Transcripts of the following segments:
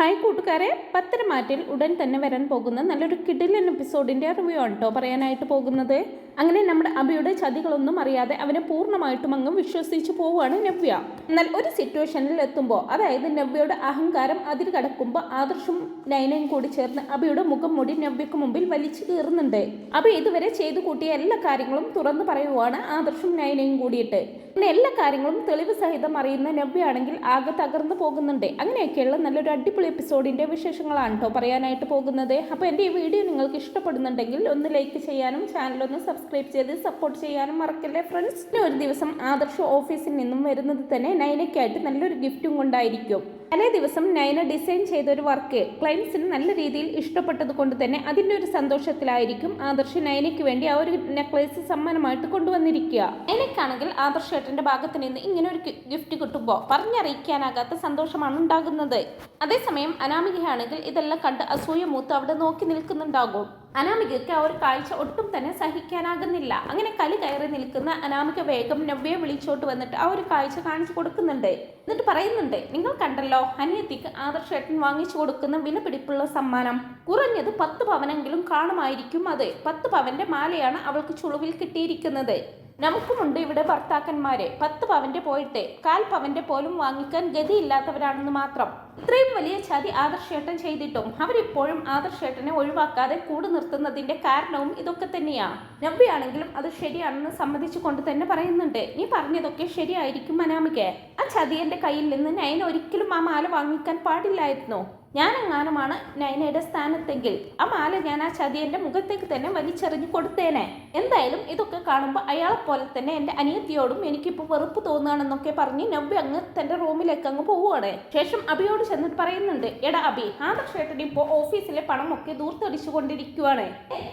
Hi കൂട്ടുകാരെ പത്തരമാറ്റിൽ ഉടൻ തന്നെ വരാൻ പോകുന്ന നല്ലൊരു കിഡിലൻ എപ്പിസോഡിന്റെ റിവ്യൂ ആണ് കേട്ടോ പറയാനായിട്ട് പോകുന്നത്. അങ്ങനെ നമ്മുടെ അബിയുടെ ചതികളൊന്നും അറിയാതെ അവനെ പൂർണമായിട്ടും അങ്ങ് വിശ്വസിച്ച് പോവുകയാണ് നവ്യ. എന്നാൽ ഒരു സിറ്റുവേഷനിൽ എത്തുമ്പോൾ അതായത് നവ്യയുടെ അഹങ്കാരം അതിൽ കടക്കുമ്പോൾ ആദർശും നയനയും കൂടി ചേർന്ന് അബിയുടെ മുഖം മൂടി നവ്യക്ക് മുമ്പിൽ വലിച്ചു കീറുന്നുണ്ട്. അബി ഇതുവരെ ചെയ്തു കൂട്ടിയ എല്ലാ കാര്യങ്ങളും തുറന്നു പറയുവാണ് ആദർശും നയനയും കൂടിയിട്ട്. അങ്ങനെ എല്ലാ കാര്യങ്ങളും തെളിവ് സഹിതം അറിയുന്ന നവ്യ ആണെങ്കിൽ ആകെ തകർന്നു പോകുന്നുണ്ട്. അങ്ങനെയൊക്കെയുള്ള നല്ലൊരു അടിപൊളി എപ്പിസോഡിന്റെ വിശേഷങ്ങളാണ് കേട്ടോ പറയാനായിട്ട് പോകുന്നത്. അപ്പോൾ എന്റെ ഈ വീഡിയോ നിങ്ങൾക്ക് ഇഷ്ടപ്പെടുന്നുണ്ടെങ്കിൽ ഒന്ന് ലൈക്ക് ചെയ്യാനും ചാനലൊന്ന് സബ്സ്ക്രൈബ് ചെയ്ത് സപ്പോർട്ട് ചെയ്യാനും മറക്കല്ലേ ഫ്രണ്ട്സിന് ഒരു ദിവസം ആദർശ ഓഫീസിൽ നിന്നും വരുന്നത് തന്നെ നൈനയ്ക്കായിട്ട് നല്ലൊരു ഗിഫ്റ്റും കൊണ്ടായിരിക്കും. തലേ ദിവസം നയന ഡിസൈൻ ചെയ്ത ഒരു വർക്ക് ക്ലയൻസിന് നല്ല രീതിയിൽ ഇഷ്ടപ്പെട്ടത് കൊണ്ട് തന്നെ അതിന്റെ ഒരു സന്തോഷത്തിലായിരിക്കും ആദർശ് നയനയ്ക്ക് വേണ്ടി ആ ഒരു നെക്ലേസ് സമ്മാനമായിട്ട് കൊണ്ടുവന്നിരിക്കുക. നയനയ്ക്കാണെങ്കിൽ ആദർശ് ഏട്ടന്റെ ഭാഗത്ത് നിന്ന് ഇങ്ങനെ ഒരു ഗിഫ്റ്റ് കിട്ടുമ്പോൾ പറഞ്ഞറിയിക്കാനാകാത്ത സന്തോഷമാണ് ഉണ്ടാകുന്നത്. അതേസമയം അനാമികയാണെങ്കിൽ ഇതെല്ലാം കണ്ട് അസൂയ മൂത്ത് അവിടെ നോക്കി നിൽക്കുന്നുണ്ടാകും. അനാമികയ്ക്ക് ആ ഒരു കാഴ്ച ഒട്ടും തന്നെ സഹിക്കാനാകുന്നില്ല. അങ്ങനെ കലി കയറി നിൽക്കുന്ന അനാമിക വേഗം നവ്യയെ വിളിച്ചോട്ട് വന്നിട്ട് ആ ഒരു കാഴ്ച കാണിച്ചു കൊടുക്കുന്നുണ്ട്. എന്നിട്ട് പറയുന്നുണ്ട് നിങ്ങൾ കണ്ടല്ലോ അനിയത്തിക്ക് ആദർശേട്ടൻ വാങ്ങിച്ചു കൊടുക്കുന്ന വിലപിടിപ്പുള്ള സമ്മാനം. കുറഞ്ഞത് പത്ത് പവനെങ്കിലും കാണുമായിരിക്കും അത്. പത്ത് പവന്റെ മാലയാണ് അവൾക്ക് ചുളുവിൽ കിട്ടിയിരിക്കുന്നത്. നമുക്കുമുണ്ട് ഇവിടെ ഭർത്താക്കന്മാരെ. പത്ത് പവന്റെ പോയിട്ട്. കാൽ പവന്റെ പോലും വാങ്ങിക്കാൻ ഗതിയില്ലാത്തവരാണെന്ന് മാത്രം. ഇത്രയും വലിയ ചതി ആദർശേട്ടൻ ചെയ്തിട്ടും അവരിപ്പോഴും ആദർശേട്ടനെ ഒഴിവാക്കാതെ കൂടു നിർത്തുന്നതിന്റെ കാരണവും ഇതൊക്കെ തന്നെയാ. നവ്യാണെങ്കിലും അത് ശരിയാണെന്ന് സമ്മതിച്ചു കൊണ്ട് തന്നെ പറയുന്നുണ്ട്. നീ പറഞ്ഞതൊക്കെ ശരിയായിരിക്കും അനാമികെ. ആ ചതി എന്റെ കയ്യിൽ നിന്ന് നയൻ ഒരിക്കലും ആ മാല വാങ്ങിക്കാൻ പാടില്ലായിരുന്നു. ഞാനെങ്ങാനുമാണ് നൈനയുടെ സ്ഥാനത്തെങ്കിൽ ആ മാല ഞാൻ ആ ചതിയന്റെ മുഖത്തേക്ക് തന്നെ വലിച്ചെറിഞ്ഞു കൊടുത്തേനെ. എന്തായാലും ഇതൊക്കെ കാണുമ്പോൾ അയാളെ പോലെ തന്നെ എന്റെ അനിയത്തിയോടും എനിക്കിപ്പോൾ വെറുപ്പ് തോന്നുകയാണെന്നൊക്കെ പറഞ്ഞ് നവ്യ അങ്ങ് തന്റെ റൂമിലേക്ക് അങ്ങ് പോവുകയാണ് ശേഷം അബിയോട് ചെന്നിട്ട് പറയുന്നുണ്ട് എടാ അബി ആദർശേട്ടൻ ഇപ്പോൾ ഓഫീസിലെ പണമൊക്കെ ദൂർത്തടിച്ചു കൊണ്ടിരിക്കുവാണ്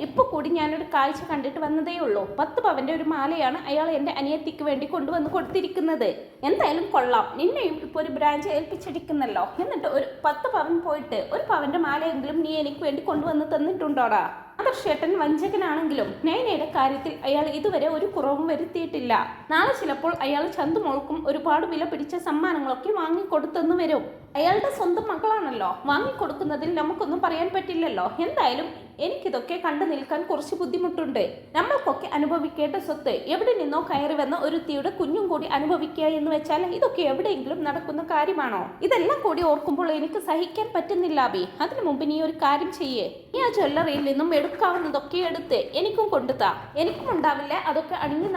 ഇപ്പൊ കൂടി ഞാനൊരു കാഴ്ച കണ്ടിട്ട് വന്നതേ ഉള്ളൂ. പത്ത് പവന്റെ ഒരു മാലയാണ് അയാൾ എന്റെ അനിയത്തിക്ക് വേണ്ടി കൊണ്ടുവന്ന് കൊടുത്തിരിക്കുന്നത്. എന്തായാലും കൊള്ളാം. നിന്നെയും ഇപ്പോൾ ഒരു ബ്രാഞ്ച് ഏൽപ്പിച്ചിരിക്കുന്നല്ലോ എന്നിട്ട് ഒരു പത്ത് പവൻ പോയിട്ട് ഒരു പവന്റെ മാലയെങ്കിലും നീ എനിക്ക് വേണ്ടി കൊണ്ടുവന്ന് തന്നിട്ടുണ്ടോടാ? ആദർശേട്ടൻ വഞ്ചകനാണെങ്കിലും നയനയുടെ കാര്യത്തിൽ അയാൾ ഇതുവരെ ഒരു കുറവും വരുത്തിയിട്ടില്ല. നാളെ ചിലപ്പോൾ അയാൾ ചന്തുമോൾക്കും ഒരുപാട് വില പിടിച്ച സമ്മാനങ്ങളൊക്കെ വാങ്ങിക്കൊടുത്തെന്ന് വരും. അയാളുടെ സ്വന്തം മകളാണല്ലോ. വാങ്ങിക്കൊടുക്കുന്നതിൽ നമുക്കൊന്നും പറയാൻ പറ്റില്ലല്ലോ. എന്തായാലും എനിക്കിതൊക്കെ കണ്ടു നിൽക്കാൻ കുറച്ച് ബുദ്ധിമുട്ടുണ്ട്. നമ്മൾക്കൊക്കെ അനുഭവിക്കേണ്ട സ്വത്ത് എവിടെ നിന്നോ കയറി വന്ന ഒരു തീയുടെ കുഞ്ഞും കൂടി അനുഭവിക്കുക എന്ന് വെച്ചാൽ ഇതൊക്കെ എവിടെയെങ്കിലും നടക്കുന്ന കാര്യമാണോ? ഇതെല്ലാം കൂടി ഓർക്കുമ്പോൾ എനിക്ക് സഹിക്കാൻ പറ്റുന്നില്ല അബി. അതിനു മുമ്പ് നീ ഒരു കാര്യം ചെയ്യേ. നീ ആ ജ്വല്ലറിയിൽ നിന്നും എടുക്കാവുന്നതൊക്കെ എടുത്ത് എനിക്കും കൊണ്ടുതാ. എനിക്കും ഉണ്ടാവില്ല അതൊക്കെ അണിഞ്ഞു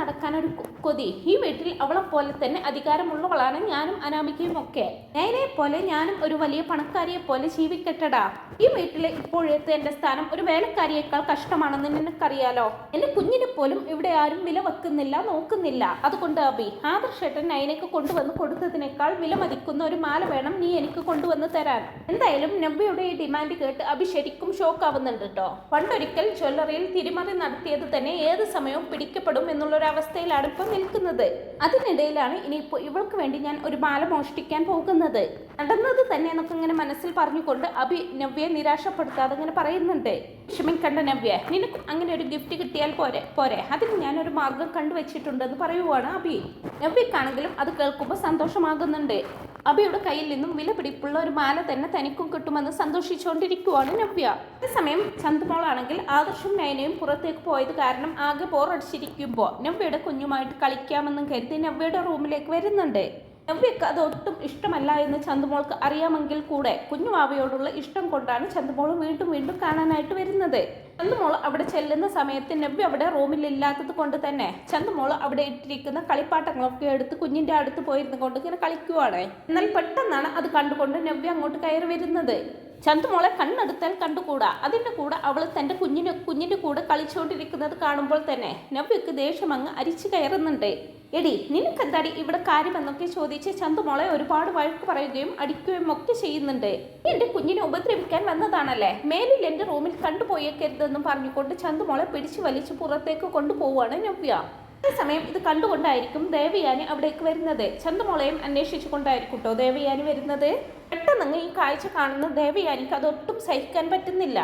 കൊ- കൊതി. ഈ വീട്ടിൽ അവളെ പോലെ തന്നെ അധികാരമുള്ളവളാണ് ഞാനും അനാമികയും ഒക്കെ. നയനെ പോലെ ഞാനും ഒരു വലിയ പണക്കാരിയെ പോലെ ജീവിക്കട്ടടാ. ഈ വീട്ടിലെ ഇപ്പോഴത്തെ എന്റെ സ്ഥാനം ഒരു വേലക്കാരിയേക്കാൾ കഷ്ടമാണെന്ന് നിനക്കറിയാലോ? എന്റെ കുഞ്ഞിനെ പോലും ഇവിടെ ആരും വില വെക്കുന്നില്ല നോക്കുന്നില്ല. അതുകൊണ്ട് അബി ആദർശേട്ടൻ നയനക്ക് കൊണ്ടുവന്ന് കൊടുത്തതിനേക്കാൾ വില മതിക്കുന്ന ഒരു മാല വേണം നീ എനിക്ക് കൊണ്ടുവന്ന് തരാൻ. എന്തായാലും നബിയുടെ ഈ ഡിമാൻഡ് കേട്ട് അബി ശരിക്കും ഷോക്ക് ആവുന്നുണ്ട് കേട്ടോ പണ്ടൊരിക്കൽ ജ്വല്ലറിയിൽ തിരിമറി നടത്തിയത് തന്നെ ഏത് സമയവും പിടിക്കപ്പെടും എന്നുള്ളൊരു അവസ്ഥയിലാണ് ഇപ്പം നിൽക്കുന്നത്. അതിനിടയിലാണ് ഇനിയിപ്പോൾ ഇവൾക്ക് വേണ്ടി ഞാൻ ഒരു മാല മോഷ്ടിക്കാൻ പോകുന്നത്. നടന്നത് തന്നെ എന്നൊക്കെ ഇങ്ങനെ മനസ്സിൽ പറഞ്ഞുകൊണ്ട് അഭി നവ്യെ നിരാശപ്പെടുത്താതെ ഇങ്ങനെ പറയുന്നുണ്ട്. ക്ഷമിക്കണ്ട നവ്യ നിനക്ക് അങ്ങനെ ഒരു ഗിഫ്റ്റ് കിട്ടിയാൽ പോരെ പോരെ. അതിന് ഒരു മാർഗം കണ്ടുവച്ചിട്ടുണ്ടെന്ന് പറയുവാണ് അഭി. നവ്യക്കാണെങ്കിലും അത് കേൾക്കുമ്പോൾ സന്തോഷമാകുന്നുണ്ട്. അബിയുടെ കയ്യിൽ നിന്നും വില പിടിപ്പുള്ള ഒരു മാല തന്നെ തനിക്കും കിട്ടുമെന്ന് സന്തോഷിച്ചുകൊണ്ടിരിക്കുവാണ് നവ്യ. അതേസമയം ചന്തുമോളാണെങ്കിൽ ആദർശം നയനയും പുറത്തേക്ക് പോയത് കാരണം ആകെ ബോറടിച്ചിരിക്കുമ്പോൾ നവ്യയുടെ കുഞ്ഞുമായിട്ട് കളിക്കാമെന്നും കരുതി നവ്യയുടെ റൂമിലേക്ക് വരുന്നുണ്ട്. നവ്യക്ക് അത് ഒട്ടും ഇഷ്ടമല്ല എന്ന് ചന്തുമോൾക്ക് അറിയാമെങ്കിൽ കൂടെ കുഞ്ഞുമാവയോടുള്ള ഇഷ്ടം കൊണ്ടാണ് ചന്തുമോൾ വീണ്ടും വീണ്ടും കാണാനായിട്ട് വരുന്നത്. ചന്തുമോൾ അവിടെ ചെല്ലുന്ന സമയത്ത് നവ്യ അവിടെ റൂമിൽ ഇല്ലാത്തത് കൊണ്ട് തന്നെ ചന്തുമോൾ അവിടെ ഇട്ടിരിക്കുന്ന കളിപ്പാട്ടങ്ങളൊക്കെ എടുത്ത് കുഞ്ഞിന്റെ അടുത്ത് പോയിരുന്നു കൊണ്ട് ഇങ്ങനെ കളിക്കുവാണ്. എന്നാൽ പെട്ടെന്നാണ് അത് കണ്ടുകൊണ്ട് നവ്യ അങ്ങോട്ട് കയറി വരുന്നത്. ചന്തുമോളെ കണ്ണെടുത്താൽ കണ്ടുകൂടാ. അതിന്റെ കൂടെ അവൾ തന്റെ കുഞ്ഞിന് കുഞ്ഞിന്റെ കൂടെ കളിച്ചുകൊണ്ടിരിക്കുന്നത് കാണുമ്പോൾ തന്നെ നവ്യക്ക് ദേഷ്യം അങ്ങ് അരിച്ചു കയറുന്നുണ്ട്. എടി നിനക്കെന്താടി ഇവിടെ കാര്യമെന്നൊക്കെ ചോദിച്ച് ചന്തുമോളെ ഒരുപാട് വഴക്ക് പറയുകയും അടിക്കുകയും ഒക്കെ ചെയ്യുന്നുണ്ട്. എന്റെ കുഞ്ഞിനെ ഉപദ്രവിക്കാൻ വന്നതാണല്ലേ? മേലിൽ എന്റെ റൂമിൽ കണ്ടുപോയേക്കരുതെന്നും പറഞ്ഞുകൊണ്ട് ചന്തുമോളെ പിടിച്ചു വലിച്ചു പുറത്തേക്ക് കൊണ്ടുപോവുകയാണ് നവ്യ. അതേസമയം ഇത് കണ്ടുകൊണ്ടായിരിക്കും ദേവയാനി അവിടേക്ക് വരുന്നത്. ചന്ദമോളയും അന്വേഷിച്ചു കൊണ്ടായിരിക്കും കേട്ടോ ദേവയാനി വരുന്നത്? പെട്ടെന്ന് ഈ കാഴ്ച കാണുന്ന ദേവയാനിക്ക് അതൊട്ടും സഹിക്കാൻ പറ്റുന്നില്ല.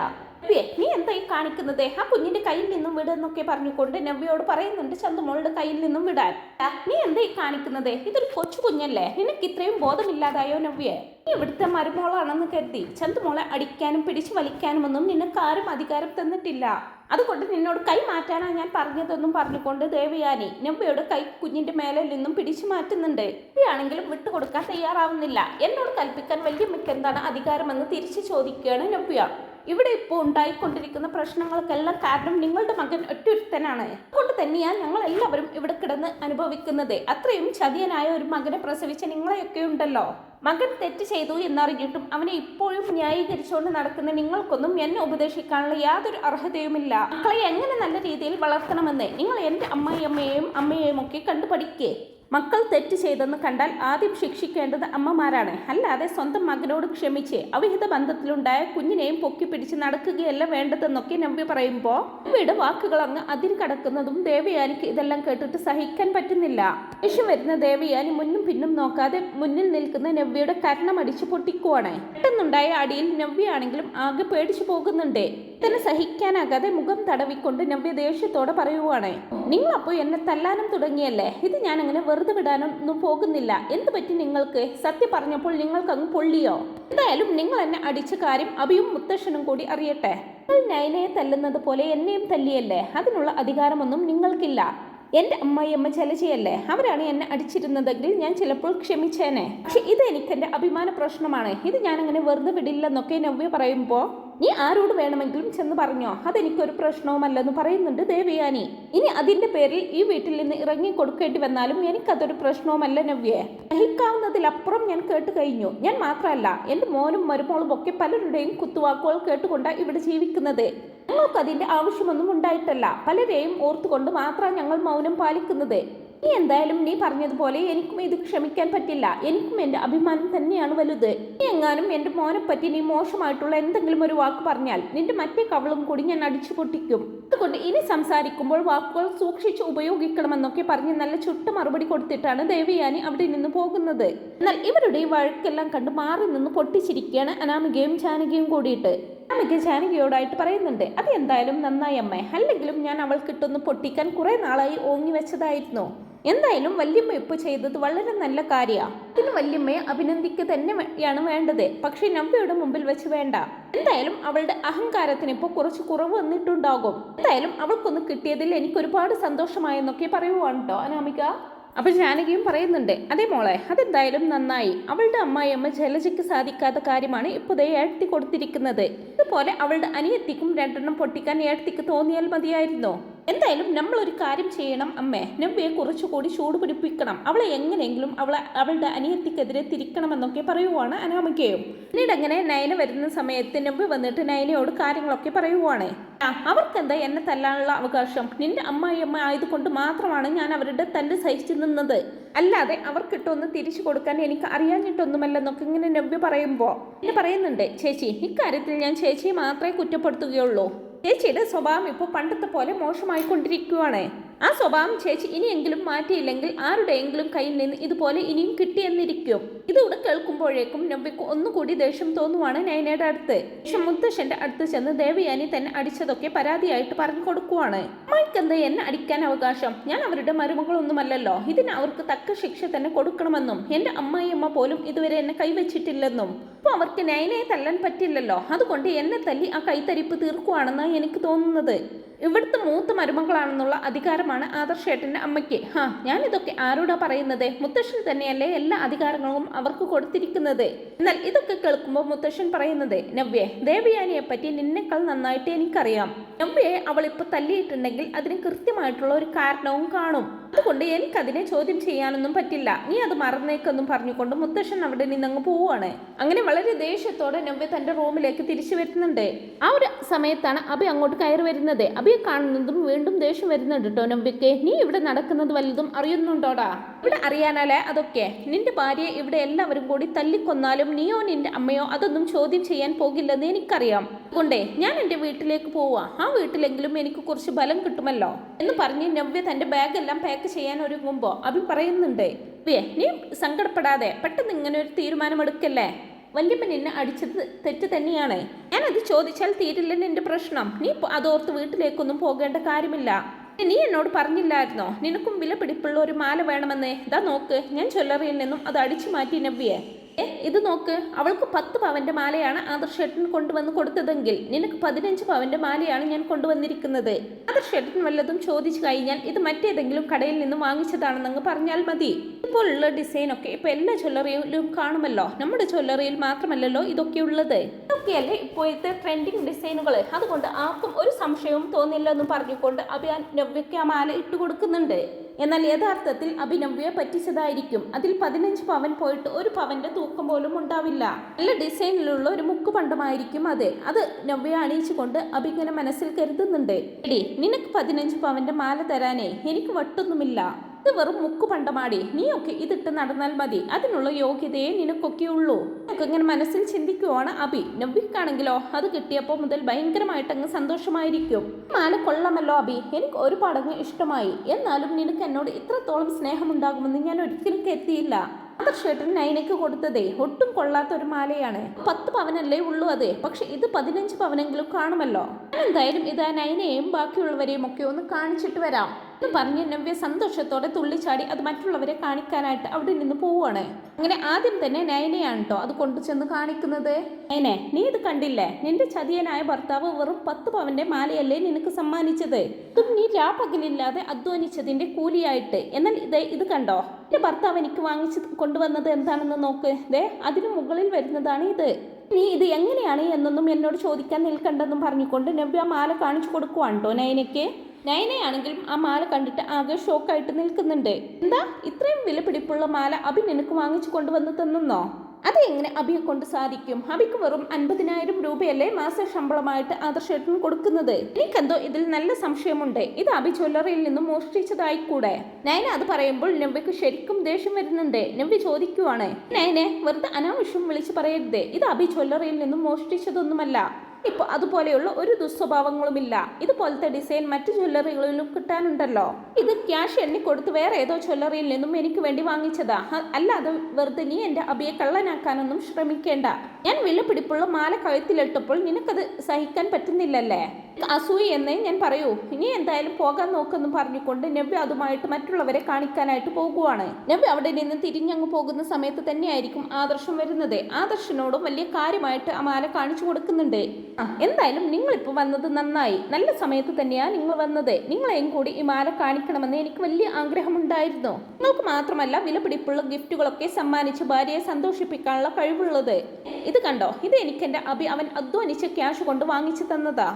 നീ എന്തായി കാണിക്കുന്നത്? ആ കുഞ്ഞിന്റെ കയ്യിൽ നിന്നും വിടുന്നൊക്കെ പറഞ്ഞുകൊണ്ട് നവ്യയോട് പറയുന്നുണ്ട് ചന്തുമോളുടെ കയ്യിൽ നിന്നും വിടാൻ. നീ എന്തായി കാണിക്കുന്നത്? ഇതൊരു കൊച്ചു കുഞ്ഞല്ലേ? നിനക്ക് ഇത്രയും ബോധമില്ലാതായോ നവ്യെ? നീ ഇവിടുത്തെ മരുമോളാണെന്ന് കരുതി. ചന്തുമോളെ അടിക്കാനും പിടിച്ചു വലിക്കാനും ഒന്നും നിനക്ക് ആരും അധികാരം തന്നിട്ടില്ല. അതുകൊണ്ട് നിന്നോട് കൈ മാറ്റാനാണ് ഞാൻ പറഞ്ഞതെന്നും പറഞ്ഞുകൊണ്ട് ദേവയാനി നവ്യയുടെ കൈ കുഞ്ഞിന്റെ മേലെ നിന്നും പിടിച്ചു മാറ്റുന്നുണ്ട്. ഇവയാണെങ്കിലും വിട്ടുകൊടുക്കാൻ തയ്യാറാവുന്നില്ല. എന്നോട് കൽപ്പിക്കാൻ വല്യമ്മയ്ക്ക് എന്താണ് അധികാരമെന്ന് തിരിച്ചു ചോദിക്കുകയാണ് നവ്യ. ഇവിടെ ഇപ്പോൾ ഉണ്ടായിക്കൊണ്ടിരിക്കുന്ന പ്രശ്നങ്ങൾക്കെല്ലാം കാരണം നിങ്ങളുടെ മകൻ ഒറ്റൊരുത്തനാണ്. അതുകൊണ്ട് തന്നെയാണ് ഞങ്ങൾ എല്ലാവരും ഇവിടെ കിടന്ന് അനുഭവിക്കുന്നത്. അത്രയും ചതിയനായ ഒരു മകനെ പ്രസവിച്ച നിങ്ങളെയൊക്കെ ഉണ്ടല്ലോ മകൻ തെറ്റ് ചെയ്തു എന്നറിഞ്ഞിട്ടും അവനെ ഇപ്പോഴും ന്യായീകരിച്ചുകൊണ്ട് നടക്കുന്ന നിങ്ങൾക്കൊന്നും എന്നെ ഉപദേശിക്കാനുള്ള യാതൊരു അർഹതയുമില്ല. മക്കളെ എങ്ങനെ നല്ല രീതിയിൽ വളർത്തണമെന്ന് നിങ്ങൾ എന്റെ അമ്മായിയമ്മയെയും അമ്മയെയും ഒക്കെ കണ്ടു പഠിക്കേ മക്കൾ തെറ്റ് ചെയ്തെന്ന് കണ്ടാൽ ആദ്യം ശിക്ഷിക്കേണ്ടത് അമ്മമാരാണ്. അല്ലാതെ സ്വന്തം മകനോട് ക്ഷമിച്ച് അവിഹിത ബന്ധത്തിലുണ്ടായ കുഞ്ഞിനെയും പൊക്കി പിടിച്ച് നടക്കുകയല്ല വേണ്ടതെന്നൊക്കെ നമ്പി പറയുമ്പോൾ അമ്മയുടെ വാക്കുകൾ അങ്ങ് അതിര് കടക്കുന്നതും ദേവയാനിക്ക് ഇതെല്ലാം കേട്ടിട്ട് സഹിക്കാൻ പറ്റുന്നില്ല. ദേഷ്യം വരുന്ന ദേവയാനി മുന്നും പിന്നും നോക്കാതെ മുന്നിൽ നിൽക്കുന്ന നവ്യയുടെ കരണമടിച്ച് പൊട്ടിക്കുവാണ്. പെട്ടെന്നുണ്ടായ അടിയിൽ നവ്യയാണെങ്കിലും ആകെ പേടിച്ചു പോകുന്നുണ്ട്. തന്നെ സഹിക്കാനാകാതെ മുഖം തടവിക്കൊണ്ട് നവ്യ ദേഷ്യത്തോടെ പറയുവാണ്. നിങ്ങൾ അപ്പോൾ എന്നെ തല്ലാനും തുടങ്ങിയല്ലേ? ഇത് ഞാൻ അങ്ങനെ വെറുതെ വിടാനൊന്നും പോകുന്നില്ല. എന്ത് പറ്റി നിങ്ങൾക്ക്? സത്യം പറഞ്ഞപ്പോൾ നിങ്ങൾക്ക് അങ്ങ് പൊള്ളിയോ? എന്തായാലും നിങ്ങൾ എന്നെ അടിച്ച കാര്യം അഭിയും മുത്തശ്ശനും കൂടി അറിയട്ടെ. നിങ്ങൾ നയനയെ തല്ലുന്നത് പോലെ എന്നെയും തല്ലിയല്ലേ? അതിനുള്ള അധികാരമൊന്നും നിങ്ങൾക്കില്ല. എന്റെ അമ്മായിയമ്മ ചലചയല്ലേ അവരാണ് എന്നെ അടിച്ചിരുന്നതെങ്കിൽ ഞാൻ ചിലപ്പോൾ ക്ഷമിച്ചേനെ. പക്ഷെ ഇത് എനിക്ക് എന്റെ അഭിമാന പ്രശ്നമാണ്. ഇത് അങ്ങനെ വെറുതെ വിടില്ലെന്നൊക്കെ നവ്യ പറയുമ്പോ നീ ആരോട് വേണമെങ്കിലും ചെന്ന് പറഞ്ഞോ? അതെനിക്കൊരു പ്രശ്നവുമല്ലെന്ന് പറയുന്നുണ്ട് ദേവയാനി. ഇനി അതിന്റെ പേരിൽ ഈ വീട്ടിൽ നിന്ന് ഇറങ്ങി കൊടുക്കേണ്ടി വന്നാലും എനിക്കതൊരു പ്രശ്നവുമല്ല നവ്യേ. സഹിക്കാവുന്നതിലപ്പുറം ഞാൻ കേട്ട് കഴിഞ്ഞു. ഞാൻ മാത്രമല്ല എന്റെ മോനും മരുമോളും ഒക്കെ പലരുടെയും കുത്തുവാക്കുകൾ കേട്ടുകൊണ്ടാണ് ഇവിടെ ജീവിക്കുന്നത്. ഞങ്ങൾക്കതിന്റെ ആവശ്യമൊന്നും ഉണ്ടായിട്ടല്ല. പലരെയും ഓർത്തുകൊണ്ട് മാത്രമാണ് ഞങ്ങൾ മൗനം പാലിക്കുന്നത്. നീ എന്തായാലും നീ പറഞ്ഞതുപോലെ എനിക്കും ഇത് ക്ഷമിക്കാൻ പറ്റില്ല. എനിക്കും എന്റെ അഭിമാനം തന്നെയാണ് വലുത്. നീ എങ്ങാനും എന്റെ പറ്റി നീ മോശമായിട്ടുള്ള എന്തെങ്കിലും ഒരു വാക്ക് പറഞ്ഞാൽ നിന്റെ മറ്റേ കവളും കൂടി ഞാൻ അടിച്ചു പൊട്ടിക്കും. അതുകൊണ്ട് ഇനി സംസാരിക്കുമ്പോൾ വാക്കുകൾ സൂക്ഷിച്ച് ഉപയോഗിക്കണമെന്നൊക്കെ പറഞ്ഞ് നല്ല ചുട്ട മറുപടി കൊടുത്തിട്ടാണ് ദേവയാനി അവിടെ നിന്ന് പോകുന്നത്. എന്നാൽ ഇവരുടെ വഴക്കെല്ലാം കണ്ട് മാറി നിന്ന് പൊട്ടിച്ചിരിക്കുകയാണ് അനാമികയും ജാനകിയും കൂടിയിട്ട്. അനാമിക ജാനകിയോടായിട്ട് പറയുന്നുണ്ട് അത് എന്തായാലും നന്നായി അമ്മ. അല്ലെങ്കിലും ഞാൻ അവൾക്കിട്ടൊന്ന് പൊട്ടിക്കാൻ കുറെ നാളായി ഓങ്ങി വെച്ചതായിരുന്നു. എന്തായാലും വല്യമ്മ ഇപ്പോൾ ചെയ്തത് വളരെ നല്ല കാര്യമാണ് ഇതിന് വല്യമ്മയെ അഭിനന്ദിക്കുക തന്നെയാണ് വേണ്ടത്. പക്ഷേ നവ്യയുടെ മുമ്പിൽ വെച്ച് വേണ്ട. എന്തായാലും അവളുടെ അഹങ്കാരത്തിന് ഇപ്പോൾ കുറച്ച് കുറവ് വന്നിട്ടുണ്ടാകും. എന്തായാലും അവൾക്കൊന്ന് കിട്ടിയതിൽ എനിക്ക് ഒരുപാട് സന്തോഷമായെന്നൊക്കെ പറയുവാണ് കേട്ടോ അനാമിക. അപ്പൊ ജാനകിയും പറയുന്നുണ്ട് അതെ മോളെ അതെന്തായാലും നന്നായി. അവളുടെ അമ്മായിയമ്മ ജലജയ്ക്ക് സാധിക്കാത്ത കാര്യമാണ് ഇപ്പോൾ ദേ ഏഴ്ത്തി കൊടുത്തിരിക്കുന്നത്. ഇതുപോലെ അവളുടെ അനിയത്തിക്കും രണ്ടെണ്ണം പൊട്ടിക്കാൻ ഏഴ്ത്തിക്ക് തോന്നിയാൽ മതിയായിരുന്നോ? എന്തായാലും നമ്മൾ ഒരു കാര്യം ചെയ്യണം അമ്മേ. നവ്യയെ കുറച്ചുകൂടി ചൂട് പിടിപ്പിക്കണം. അവളെ എങ്ങനെയെങ്കിലും അവളെ അവളുടെ അനിയത്തിക്കെതിരെ തിരിക്കണമെന്നൊക്കെ പറയുവാണ് അനാമികയും. പിന്നീട് അങ്ങനെ നയന വരുന്ന സമയത്ത് നവ്യ വന്നിട്ട് നയനയോട് കാര്യങ്ങളൊക്കെ പറയുവാണ്. അവർക്ക് എന്താ എന്നെ തല്ലാനുള്ള അവകാശം? നിന്റെ അമ്മായിയമ്മ ആയതുകൊണ്ട് മാത്രമാണ് ഞാൻ അവരുടെ തല്ല് സഹിച്ചു നിന്നത്. അല്ലാതെ അവർക്കിട്ടൊന്ന് തിരിച്ചു കൊടുക്കാൻ എനിക്ക് അറിയാഞ്ഞിട്ടൊന്നുമല്ലെന്നൊക്കെ ഇങ്ങനെ നവ്യ പറയുമ്പോൾ എന്നെ പറയുന്നുണ്ട് ചേച്ചി ഇക്കാര്യത്തിൽ ഞാൻ ചേച്ചിയെ മാത്രമേ കുറ്റപ്പെടുത്തുകയുള്ളൂ. ചേച്ചിയുടെ സ്വഭാവം ഇപ്പോൾ പണ്ടത്തെ പോലെ മോശമായിക്കൊണ്ടിരിക്കുകയാണ് ആ സ്വഭാവം ചേച്ചി ഇനിയെങ്കിലും മാറ്റിയില്ലെങ്കിൽ ആരുടെയെങ്കിലും കയ്യിൽ നിന്ന് ഇതുപോലെ ഇനിയും കിട്ടിയെന്നിരിക്കും. ഇതുകൂടെ കേൾക്കുമ്പോഴേക്കും നവ്യക്ക് ഒന്നുകൂടി ദേഷ്യം തോന്നുവാണ് നയനയുടെ അടുത്ത്. പക്ഷെ മുത്തശ്ശന്റെ അടുത്ത് ചെന്ന് ദേവയാനി തന്നെ അടിച്ചതൊക്കെ പരാതിയായിട്ട് പറഞ്ഞു കൊടുക്കുവാണ്. അമ്മായിക്കെന്താ എന്നെ അടിക്കാൻ അവകാശം? ഞാൻ അവരുടെ മരുമകളൊന്നുമല്ലല്ലോ. ഇതിന് അവർക്ക് തക്ക ശിക്ഷ തന്നെ കൊടുക്കണമെന്നും എന്റെ അമ്മായിയമ്മ പോലും ഇതുവരെ എന്നെ കൈവച്ചിട്ടില്ലെന്നും. അപ്പൊ അവർക്ക് നയനയെ തല്ലാൻ പറ്റില്ലല്ലോ. അതുകൊണ്ട് എന്നെ തല്ലി ആ കൈത്തരിപ്പ് തീർക്കുവാണെന്നാണ് എനിക്ക് തോന്നുന്നത്. ഇവിടുത്തെ മൂത്ത മരുമകളാണെന്നുള്ള അധികാരമാണ് ആദർശേട്ടന്റെ അമ്മയ്ക്ക്. ഹാ ഞാനിതൊക്കെ ആരോടാ പറയുന്നത്? മുത്തശ്ശൻ തന്നെയല്ലേ എല്ലാ അധികാരങ്ങളും അവർക്ക് കൊടുത്തിരിക്കുന്നത്. എന്നാൽ ഇതൊക്കെ കേൾക്കുമ്പോൾ മുത്തശ്ശൻ പറയുന്നത് നവ്യെ ദേവയാനിയെ പറ്റി നിന്നേക്കാൾ നന്നായിട്ട് എനിക്കറിയാം. അവൾ ഇപ്പോൾ തല്ലിയിട്ടുണ്ടെങ്കിൽ അതിന് കൃത്യമായിട്ടുള്ള ഒരു കാരണവും കാണും. അതുകൊണ്ട് എനിക്കതിനെ ചോദ്യം ചെയ്യാനൊന്നും പറ്റില്ല. നീ അത് മറന്നേക്കെന്നും പറഞ്ഞുകൊണ്ട് മുത്തശ്ശൻ അവിടെ നിന്നങ്ങ് പോവുകയാണ് അങ്ങനെ വളരെ ദേഷ്യത്തോടെ നവ്യ തന്റെ റൂമിലേക്ക് തിരിച്ചു വരുന്നുണ്ട്. ആ ഒരു സമയത്താണ് അഭി അങ്ങോട്ട് കയറി വരുന്നത്. അഭിയെ കാണുന്നതും വീണ്ടും ദേഷ്യം വരുന്നുണ്ട് കേട്ടോ നവ്യക്ക് നീ ഇവിടെ നടക്കുന്നത് വലുതും അറിയുന്നുണ്ടോടാ? ഇവിടെ അറിയാനാലേ അതൊക്കെ. നിന്റെ ഭാര്യയെ ഇവിടെ എല്ലാവരും കൂടി തല്ലിക്കൊന്നാലും നീയോ നിന്റെ അമ്മയോ അതൊന്നും ചോദ്യം ചെയ്യാൻ പോകില്ലെന്ന് എനിക്കറിയാം. അതുകൊണ്ടേ ഞാൻ എന്റെ വീട്ടിലേക്ക് പോവാ. ആ വീട്ടിലെങ്കിലും എനിക്ക് കുറച്ച് ബലം കിട്ടുമല്ലോ എന്ന് പറഞ്ഞ് നവ്യ തന്റെ ബാഗെല്ലാം പാക്ക് ചെയ്യാൻ ഒരുങ്ങുമ്പോൾ അഭി പറയുന്നുണ്ട്. നീ സങ്കടപ്പെടാതെ പെട്ടെന്ന് ഇങ്ങനെ ഒരു തീരുമാനമെടുക്കല്ലേ? വല്യമ്മ നിന്നെ അടിച്ചത് തെറ്റ് തന്നെയാണ്. ഞാനത് ചോദിച്ചാൽ തീരില്ല എന്റെ പ്രശ്നം. നീ അതോർത്ത് വീട്ടിലേക്കൊന്നും പോകേണ്ട കാര്യമില്ല. നീ എന്നോട് പറഞ്ഞില്ലായിരുന്നോ? നിനക്കും വില പിടിപ്പുള്ള ഒരു മാല വേണമെന്ന്. ഇതാ നോക്ക് ഞാൻ ജ്വല്ലറിയിൽ നിന്നും അത് അടിച്ചു മാറ്റി നവ്യെ. ഇത് നോക്ക്. അവൾക്ക് പത്ത് പവന്റെ മാലയാണ് ആദർശേട്ടൻ കൊണ്ടുവന്ന് കൊടുത്തതെങ്കിൽ. നിനക്ക് പതിനഞ്ച് പവന്റെ മാലയാണ് ഞാൻ കൊണ്ടുവന്നിരിക്കുന്നത്. ആദർശേട്ടൻ വല്ലതും ചോദിച്ചു കഴിഞ്ഞാൽ ഇത് മറ്റേതെങ്കിലും കടയിൽ നിന്നും വാങ്ങിച്ചതാണെന്നങ്ങ് പറഞ്ഞാൽ മതി. ഇതുപോലുള്ള ഡിസൈൻ ഒക്കെ ഇപ്പൊ എല്ലാ ജ്വല്ലറിയിലും കാണുമല്ലോ. നമ്മുടെ ജ്വല്ലറിയിൽ മാത്രമല്ലല്ലോ ഇതൊക്കെ ഉള്ളത്. ഇതൊക്കെയല്ലേ ഇപ്പോഴത്തെ ട്രെൻഡിങ് ഡിസൈനുകൾ അതുകൊണ്ട് ആർക്കും ഒരു സംശയവും തോന്നില്ല എന്ന് പറഞ്ഞുകൊണ്ട് അഭിയാൻ നവ്യക്ക് ആ മാല ഇട്ട് കൊടുക്കുന്നുണ്ട് എന്നാൽ യഥാർത്ഥത്തിൽ അഭിനവ്യ പറ്റിച്ചതായിരിക്കും. അതിൽ പതിനഞ്ച് പവൻ പോയിട്ട് ഒരു പവന്റെ തൂക്കം പോലും ഉണ്ടാവില്ല. നല്ല ഡിസൈനിലുള്ള ഒരു മുക്ക് പണ്ടമായിരിക്കും അത്. അത് നവ്യ അണിയിച്ചുകൊണ്ട് അഭിങ്ങനെ മനസ്സിൽ കരുതുന്നുണ്ട്. എടി നിനക്ക് പതിനഞ്ച് പവന്റെ മാല തരാനേ എനിക്ക് വട്ടൊന്നുമില്ല. ഇത് വെറും മുക്ക് പണ്ടമാടി. നീയൊക്കെ ഇതിട്ട് നടന്നാൽ മതി. അതിനുള്ള യോഗ്യതയെ നിനക്കൊക്കെ ഉള്ളൂ ഒക്കെ ഇങ്ങനെ മനസ്സിൽ ചിന്തിക്കുവാണ് അഭി. നവ്യക്കാണെങ്കിലോ അത് കിട്ടിയപ്പോൾ മുതൽ ഭയങ്കരമായിട്ട് അങ്ങ് സന്തോഷമായിരിക്കും. മാല കൊള്ളമല്ലോ അഭി. എനിക്ക് ഒരുപാട് അങ്ങ് ഇഷ്ടമായി. എന്നാലും നിനക്ക് എന്നോട് ഇത്രത്തോളം സ്നേഹമുണ്ടാകുമെന്ന് ഞാൻ ഒരിക്കലും കരുതിയില്ല. ആദർശേട്ടൻ നൈനയ്ക്ക് കൊടുത്തതേ ഒട്ടും കൊള്ളാത്ത ഒരു മാലയാണ്. പത്ത് പവനല്ലേ ഉള്ളൂ അതെ. പക്ഷെ ഇത് പതിനഞ്ച് പവനെങ്കിലും കാണുമല്ലോ. എന്തായാലും ഇത് ആ നൈനയെയും ബാക്കിയുള്ളവരെയും ഒക്കെ ഒന്ന് കാണിച്ചിട്ട് വരാം. എന്ന് പറഞ്ഞ് നവ്യ സന്തോഷത്തോടെ തുള്ളിച്ചാടി അത് മറ്റുള്ളവരെ കാണിക്കാനായിട്ട് അവിടെ നിന്ന് പോവുകയാണ്. അങ്ങനെ ആദ്യം തന്നെ നയനയാണ് കേട്ടോ അത് കൊണ്ടു ചെന്ന് കാണിക്കുന്നത്. നയനെ നീ ഇത് കണ്ടില്ലേ? നിന്റെ ചതിയനായ ഭർത്താവ് വെറും പത്ത് പവന്റെ മാലയല്ലേ നിനക്ക് സമ്മാനിച്ചത്? ഇതും നീ രാപ്പകലില്ലാതെ അധ്വാനിച്ചതിന്റെ കൂലിയായിട്ട്. എന്നാൽ ഇത് ഇത് കണ്ടോ? എന്റെ ഭർത്താവ് എനിക്ക് വാങ്ങിച്ച് കൊണ്ടുവന്നത് എന്താണെന്ന് നോക്ക്. ദേ അതിനു മുകളിൽ വരുന്നതാണ് ഇത്. നീ ഇത് എങ്ങനെയാണ് എന്നൊന്നും എന്നോട് ചോദിക്കാൻ നിൽക്കണ്ടെന്നും പറഞ്ഞുകൊണ്ട് നവ്യ മാല കാണിച്ചു കൊടുക്കുവാണ് കേട്ടോ നയനയ്ക്ക്. നയനയാണെങ്കിലും ആ മാല കണ്ടിട്ട് ആകെ ഷോക്കായിട്ട് നിൽക്കുന്നുണ്ട്. എന്താ ഇത്രയും വിലപിടിപ്പുള്ള മാല അഭി നിനക്ക് വാങ്ങിച്ചു കൊണ്ടുവന്ന് തന്നെന്നോ? അത് എങ്ങനെ അഭിയെ കൊണ്ട് സാധിക്കും? അഭിക്ക് വെറും അൻപതിനായിരം രൂപയല്ലേ മാസ ശമ്പളമായിട്ട് ആദർശേട്ടൻ കൊടുക്കുന്നത്? എനിക്കെന്തോ ഇതിൽ നല്ല സംശയമുണ്ട്. ഇത് അഭി ജ്വല്ലറിയിൽ നിന്നും മോഷ്ടിച്ചതായി കൂടെ നയന അത് പറയുമ്പോൾ നവ്യക്ക് ശരിക്കും ദേഷ്യം വരുന്നുണ്ട്. നവ്യ ചോദിക്കുവാണ്. നയനെ വെറുതെ അനാവശ്യം വിളിച്ചു പറയരുത്. ഇത് അഭി ജ്വല്ലറിയിൽ നിന്നും മോഷ്ടിച്ചതൊന്നുമല്ല. ഇപ്പോൾ അതുപോലെയുള്ള ഒരു ദുസ്വഭാവങ്ങളുമില്ല ഇതുപോലത്തെ ഡിസൈൻ മറ്റു ജ്വല്ലറികളിലും കിട്ടാനുണ്ടല്ലോ. ഇത് ക്യാഷ് എണ്ണി കൊടുത്ത് വേറെ ഏതോ ജ്വല്ലറിയിൽ നിന്നും എനിക്ക് വേണ്ടി വാങ്ങിച്ചതാ. അല്ലാതെ വെറുതെ നീ എന്റെ അബിയെ കള്ളനാക്കാനൊന്നും ശ്രമിക്കേണ്ട. ഞാൻ വിലപിടിപ്പുള്ള മാല കഴുത്തിലിട്ടപ്പോൾ നിനക്കത് സഹിക്കാൻ പറ്റുന്നില്ലല്ലേ? അസൂയ എന്നേ ഞാൻ പറയൂ. ഇനി എന്തായാലും പോകാൻ നോക്കെന്ന് പറഞ്ഞുകൊണ്ട് നബി അതുമായിട്ട് മറ്റുള്ളവരെ കാണിക്കാനായിട്ട് പോകുവാണ്. നബി അവിടെ നിന്ന് തിരിഞ്ഞങ്ങ് പോകുന്ന സമയത്ത് തന്നെയായിരിക്കും ആദർശം വരുന്നത്. ആദർശനോടും വലിയ കാര്യമായിട്ട് ആ മാല കാണിച്ചു കൊടുക്കുന്നുണ്ട്. എന്തായാലും നിങ്ങൾ നിങ്ങളിപ്പോൾ വന്നത് നന്നായി. നല്ല സമയത്ത് തന്നെയാ നിങ്ങൾ വന്നത്. നിങ്ങളെയും കൂടി ഈ മാല കാണിക്കണമെന്ന് എനിക്ക് വലിയ ആഗ്രഹമുണ്ടായിരുന്നു. നിങ്ങൾക്ക് മാത്രമല്ല വിലപിടിപ്പുള്ള ഗിഫ്റ്റുകളൊക്കെ സമ്മാനിച്ച് ഭാര്യയെ സന്തോഷിപ്പിക്കാനുള്ള കഴിവുള്ളത്. ഇത് കണ്ടോ? ഇത് എനിക്ക് എന്റെ അഭി അവൻ അധ്വാനിച്ച് ക്യാഷ് കൊണ്ട് വാങ്ങിച്ചു തന്നതാ.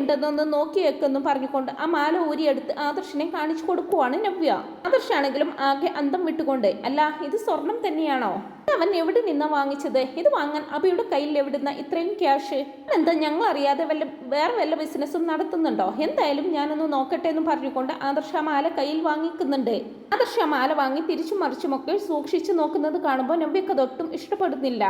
എങ്ങനെയുണ്ടെന്നൊന്ന് നോക്കിയേക്കെന്ന് പറഞ്ഞുകൊണ്ട് ആ മാല ഊരിയെടുത്ത് ആദർശിനെ കാണിച്ചു കൊടുക്കുവാണ് നവ്യ. ആദർശാണെങ്കിലും ആകെ അന്തം വിട്ടുകൊണ്ട് അല്ല ഇത് സ്വർണം തന്നെയാണോ? അവൻ എവിടെ നിന്നാ വാങ്ങിച്ചത്? ഇത് വാങ്ങാൻ അബിയുടെ കയ്യിൽ എവിടുന്ന ഇത്രയും ക്യാഷ്? എന്താ ഞങ്ങൾ അറിയാതെ വല്ല വേറെ വല്ല ബിസിനസ്സും നടത്തുന്നുണ്ടോ? എന്തായാലും ഞാനൊന്ന് നോക്കട്ടെ എന്ന് പറഞ്ഞുകൊണ്ട് ആദർശ മാല കയ്യിൽ വാങ്ങിക്കുന്നുണ്ട്. ആദർശ മാല വാങ്ങി തിരിച്ചു മറിച്ചുമൊക്കെ സൂക്ഷിച്ചു നോക്കുന്നത് കാണുമ്പോൾ നവ്യക്ക് അതൊട്ടും ഇഷ്ടപ്പെടുന്നില്ല.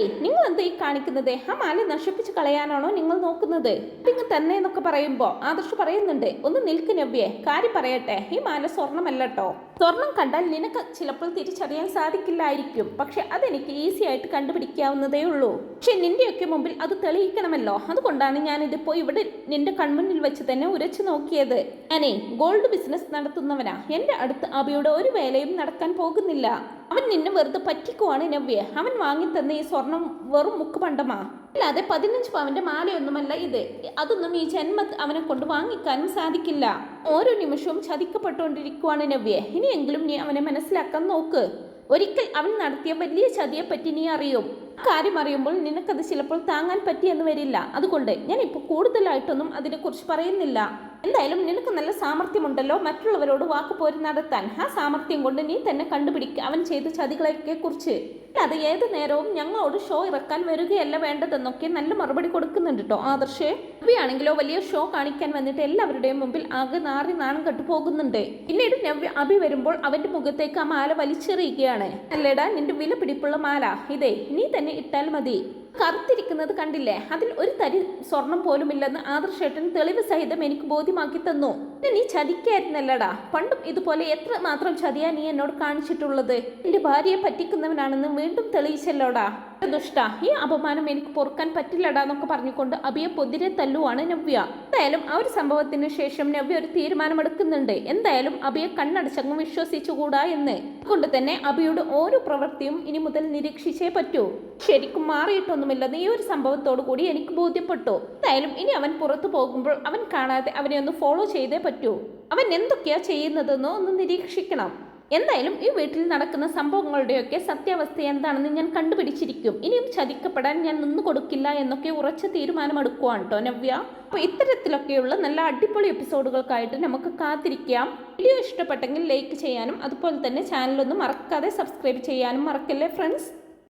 നിങ്ങൾ എന്താ ഈ കാണിക്കുന്നത്? ആ മാല നശിപ്പിച്ച് കളയാനാണോ നിങ്ങൾ നോക്കുന്നത്? നിങ്ങൾ തന്നെ എന്നൊക്കെ പറയുമ്പോ ആദർശ് പറയുന്നുണ്ട് ഒന്ന് നിൽക്ക് നവ്യേ കാര്യം പറയട്ടെ ഈ മാല സ്വർണമല്ലട്ടോ സ്വർണം കണ്ടാൽ നിനക്ക് ചിലപ്പോൾ തിരിച്ചറിയാൻ സാധിക്കില്ലായിരിക്കും പക്ഷെ അതെനിക്ക് ഈസി ആയിട്ട് കണ്ടുപിടിക്കാവുന്നതേ ഉള്ളൂ. പക്ഷെ നിന്റെയൊക്കെ മുമ്പിൽ അത് തെളിയിക്കണമല്ലോ. അതുകൊണ്ടാണ് ഞാൻ ഇതിപ്പോ ഇവിടെ നിന്റെ കൺമുന്നിൽ വെച്ച് തന്നെ ഉരച്ചു നോക്കിയത്. ഞാനേ ഗോൾഡ് ബിസിനസ് നടത്തുന്നവനാ. എന്റെ അടുത്ത് അബിയുടെ ഒരു വേലയും നടക്കാൻ പോകുന്നില്ല. അവൻ നിന്നെ വെറുതെ പറ്റിക്കുവാണ് നവ്യ അവൻ വാങ്ങി തന്ന ഈ സ്വർണം വെറും മുക്ക് പണ്ടമാ അല്ലാതെ പതിനഞ്ച് പവന്റെ മാലയൊന്നുമല്ല ഇത്. അതൊന്നും ഈ ജന്മ അവനെ കൊണ്ട് വാങ്ങിക്കാനും സാധിക്കില്ല. ഓരോ നിമിഷവും ചതിക്കപ്പെട്ടുകൊണ്ടിരിക്കുവാണ് നവ്യ ഇനിയെങ്കിലും നീ അവനെ മനസ്സിലാക്കാൻ നോക്ക്. ഒരിക്കൽ അവൻ നടത്തിയ വലിയ ചതിയെ ചതിയെപ്പറ്റി നീ അറിയും. കാര്യം അറിയുമ്പോൾ നിനക്കത് ചിലപ്പോൾ താങ്ങാൻ പറ്റിയെന്ന് വരില്ല. അതുകൊണ്ട് ഞാൻ ഇപ്പോൾ കൂടുതലായിട്ടൊന്നും അതിനെക്കുറിച്ച് പറയുന്നില്ല. എന്തായാലും നിനക്ക് നല്ല സാമർഥ്യമുണ്ടല്ലോ. മറ്റുള്ളവരോട് വാക്കുപോരി നടത്താൻ. ആ സാമർഥ്യം കൊണ്ട് നീ തന്നെ കണ്ടുപിടിക്കുക അവൻ ചെയ്ത ചതികളെയൊക്കെ കുറിച്ച് അത് ഏത് നേരവും ഞങ്ങളോട് ഷോ ഇറക്കാൻ വരികയല്ല വേണ്ടതെന്നൊക്കെ നല്ല മറുപടി കൊടുക്കുന്നുണ്ട് കേട്ടോ ആദർശേ നവ്യാണെങ്കിലോ വലിയ ഷോ കാണിക്കാൻ വന്നിട്ട് എല്ലാവരുടെയും മുമ്പിൽ ആകെ നാറി നാണം കെട്ടു പോകുന്നുണ്ട്. പിന്നീട് നവ്യ അഭി വരുമ്പോൾ അവന്റെ മുഖത്തേക്ക് ആ മാല വലിച്ചെറിയുകയാണ്. അല്ലേടാ നിന്റെ വില പിടിപ്പുള്ള മാല. ഇതേ നീ തന്നെ ഇട്ടാൽ മതി. കറുത്തിരിക്കുന്നത് കണ്ടില്ലേ? അതിൽ ഒരു തരി സ്വർണം പോലുമില്ലെന്ന് ആദർശേട്ടൻ തെളിവ് സഹിതം എനിക്ക് ബോധ്യമാക്കി തന്നു. നീ ചതിക്കായിരുന്നല്ലടാ. പണ്ടും ഇതുപോലെ എത്ര മാത്രം ചതിയാ നീ എന്നോട് കാണിച്ചിട്ടുള്ളത്? എന്റെ ഭാര്യയെ പറ്റിക്കുന്നവനാണെന്ന് വീണ്ടും തെളിയിച്ചല്ലോടാ. ദുഷ്ട. ഈ അപമാനം എനിക്ക് പൊറുക്കാൻ പറ്റില്ലടാ എന്നൊക്കെ പറഞ്ഞുകൊണ്ട് അബിയെ പൊതിരെ തല്ലുവാണ് നവ്യ. എന്തായാലും ആ ഒരു സംഭവത്തിന് ശേഷം നവ്യ ഒരു തീരുമാനമെടുക്കുന്നുണ്ട്. എന്തായാലും അബിയെ കണ്ണടച്ചങ്ങ് വിശ്വസിച്ചുകൂടാ എന്ന്. അതുകൊണ്ട് തന്നെ അബിയുടെ ഓരോ പ്രവൃത്തിയും ഇനി മുതൽ നിരീക്ഷിച്ചേ പറ്റൂ. ശരിക്കും മാറിയിട്ടൊന്നുമില്ലെന്ന് ഈ ഒരു സംഭവത്തോടു കൂടി എനിക്ക് ബോധ്യപ്പെട്ടു. എന്തായാലും ഇനി അവൻ പുറത്തു പോകുമ്പോൾ അവൻ കാണാതെ അവനെ ഒന്ന് ഫോളോ ചെയ്തേ പറ്റൂ. അവൻ എന്തൊക്കെയാ ചെയ്യുന്നതെന്നോ ഒന്ന് നിരീക്ഷിക്കണം. എന്തായാലും ഈ വീട്ടിൽ നടക്കുന്ന സംഭവങ്ങളുടെയൊക്കെ സത്യാവസ്ഥ എന്താണെന്ന് ഞാൻ കണ്ടുപിടിച്ചിരിക്കും. ഇനിയും ചതിക്കപ്പെടാൻ ഞാൻ നിന്നു കൊടുക്കില്ല എന്നൊക്കെ ഉറച്ച തീരുമാനമെടുക്കുവാണ് കേട്ടോ നവ്യ. അപ്പോൾ ഇത്തരത്തിലൊക്കെയുള്ള നല്ല അടിപൊളി എപ്പിസോഡുകൾക്കായിട്ട് നമുക്ക് കാത്തിരിക്കാം. വീഡിയോ ഇഷ്ടപ്പെട്ടെങ്കിൽ ലൈക്ക് ചെയ്യാനും അതുപോലെ തന്നെ ചാനലൊന്നും മറക്കാതെ സബ്സ്ക്രൈബ് ചെയ്യാനും മറക്കല്ലേ ഫ്രണ്ട്സ്?